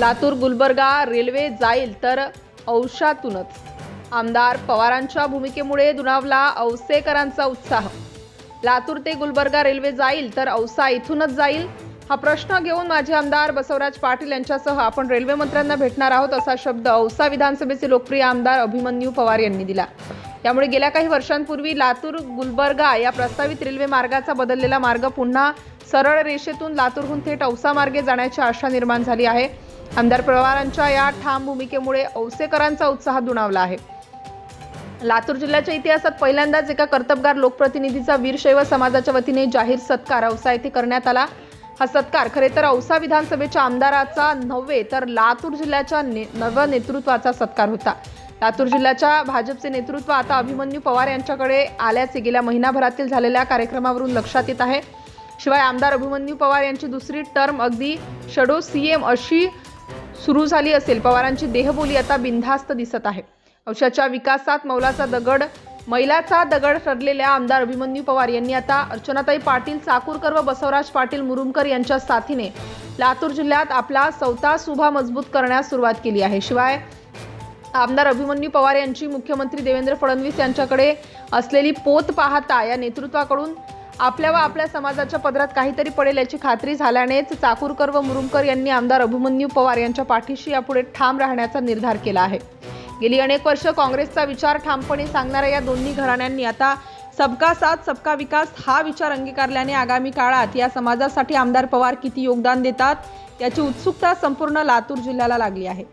Latur Gulbarga railway जाईल तर औषातूनच आमदार पवारांच्या भूमिकेमुळे दुणावला औसेकरांचा उत्साह. लातूर ते गुलबर्गा रेल्वे जाईल तर औसा इथूनच जाईल? हा प्रश्न घेऊन माझे आमदार बसवराज पाटील यांच्यासह आपण रेल्वे मंत्र्यांना भेटणार आहोत असा शब्द औसा विधानसभेचे लोकप्रिय आमदार अभिमन्यू पवार यांनी दिला. त्यामुळे गेल्या काही वर्षांपूर्वी लातूर गुलबर्गा या प्रस्तावित रेल्वे मार्गाचा बदललेला मार्ग पुन्हा सरळ रेषेतून लातूरहून थेट औसा मार्गे जाण्याची आशा निर्माण झाली आहे. आमदार पवारांच्या या ठाम भूमिकेमुळे औसेकरांचा उत्साह दुणावला आहे. लातूर जिल्ह्याच्या इतिहासात पहिल्यांदाच एका कर्तबगार लोकप्रतिनिधीचा वीरशैव समाजाच्या वतीने जाहीर सत्कार औसा येथे करण्यात आला. हा सत्कार खरे तर औसा विधानसभेच्या आमदाराचा नव्हे तर लातूर जिल्ह्याच्या ने नवनेतृत्वाचा सत्कार होता. लातूर जिल्ह्याच्या भाजपचे नेतृत्व आता अभिमन्यू पवार यांच्याकडे आल्याचे गेल्या महिनाभरातील झालेल्या कार्यक्रमावरून लक्षात येत आहे. शिवाय आमदार अभिमन्यू पवार यांची दुसरी टर्म अगदी शडो सीएम अशी सुरू झाली असेल. पवारांची देहबोली आता बिनधास्त दिसत आहे. अंशाच्या विकासात मौलाचा दगड मैलाचा दगड ठरलेल्या आमदार अभिमन्यू पवार यांनी आता अर्चनाताई पाटील चाकूरकर व बसवराज पाटील मुरुमकर यांच्या साथीने लातूर जिल्ह्यात आपला सौता सुभा मजबूत करण्यास सुरुवात केली आहे. शिवाय आमदार अभिमन्यू पवार यांची मुख्यमंत्री देवेंद्र फडणवीस यांच्याकडे असलेली पोत पाहता या नेतृत्वाकडून आपल्या व आपल्या समाजाच्या पदरात काहीतरी पडेल याची खात्री झाल्यानेच चाकूरकर व मुरुमकर यांनी आमदार अभिमन्यू पवार यांच्या पाठीशी यापुढे ठाम राहण्याचा निर्धार केला आहे. गेली अनेक वर्ष काँग्रेसचा विचार ठामपणे सांगणाऱ्या या दोन्ही घराण्यांनी आता सबका साथ सबका विकास हा विचार अंगीकारल्याने आगामी काळात या समाजासाठी आमदार पवार किती योगदान देतात याची उत्सुकता संपूर्ण लातूर जिल्ह्याला लागली आहे.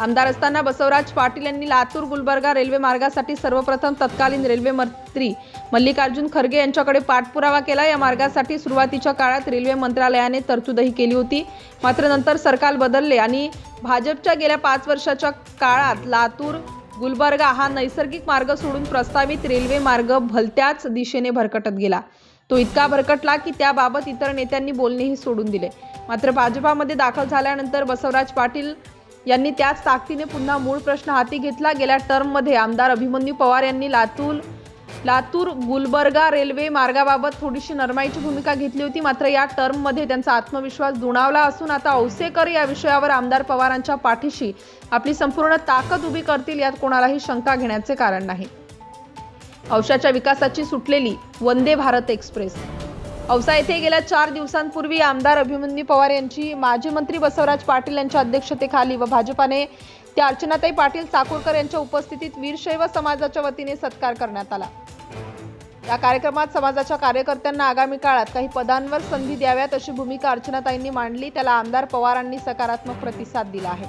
आमदार असताना बसवराज पाटील यांनी लातूर गुलबर्गा रेल्वे मार्गासाठी सर्वप्रथम तत्कालीन रेल्वे मंत्री मल्लिकार्जुन खरगे यांच्याकडे पाठपुरावा केला. या मार्गासाठी सुरुवातीच्या काळात रेल्वे मंत्रालयाने तरतूदही केली होती. मात्र नंतर सरकार बदलले आणि भाजपच्या गेल्या पाच वर्षाच्या काळात लातूर गुलबर्गा हा नैसर्गिक मार्ग सोडून प्रस्तावित रेल्वे मार्ग भलत्याच दिशेने भरकटत गेला. तो इतका भरकटला की त्याबाबत इतर नेत्यांनी बोलणेही सोडून दिले. मात्र भाजपामध्ये दाखल झाल्यानंतर बसवराज पाटील यांनी त्याच ताकदीने पुन्हा मूळ प्रश्न हाती घेतला. गेल्या टर्ममध्ये आमदार अभिमन्यू पवार यांनी लातूर लातूर गुलबर्गा रेल्वे मार्गाबाबत थोडीशी नरमाईची भूमिका घेतली होती. मात्र या टर्ममध्ये त्यांचा आत्मविश्वास दुणावला असून आता औसेकर या विषयावर आमदार पवारांच्या पाठीशी आपली संपूर्ण ताकद उभी करतील यात कोणालाही शंका घेण्याचे कारण नाही. औषधाच्या विकासाची सुटलेली वंदे भारत एक्सप्रेस औसा येथे गेल्या चार दिवसांपूर्वी आमदार अभिमन्यू पवार यांची माजी मंत्री बसवराज पाटील यांच्या अध्यक्षतेखाली व भाजपाने त्या अर्चनाताई पाटील चाकूरकर यांच्या उपस्थितीत वीरशैव समाजाच्या वतीने सत्कार करण्यात आला. या कार्यक्रमात समाजाच्या कार्यकर्त्यांना आगामी काळात काही पदांवर संधी द्याव्यात अशी भूमिका अर्चनाताईंनी मांडली. त्याला आमदार पवारांनी सकारात्मक प्रतिसाद दिला आहे.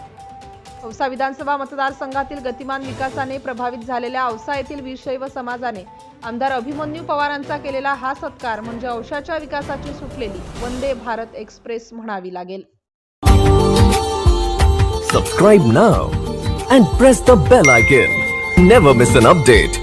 औसा विधानसभा मतदारसंघातील गतिमान विकासाने प्रभावित झालेल्या औसा येथील वीरशैव समाजाने आमदार अभिमन्यू पवारांचा केलेला हा सत्कार म्हणजे औषाच्या विकासाची सुटलेली वंदे भारत एक्सप्रेस म्हणावी लागेल. Subscribe now and press the bell icon never miss an update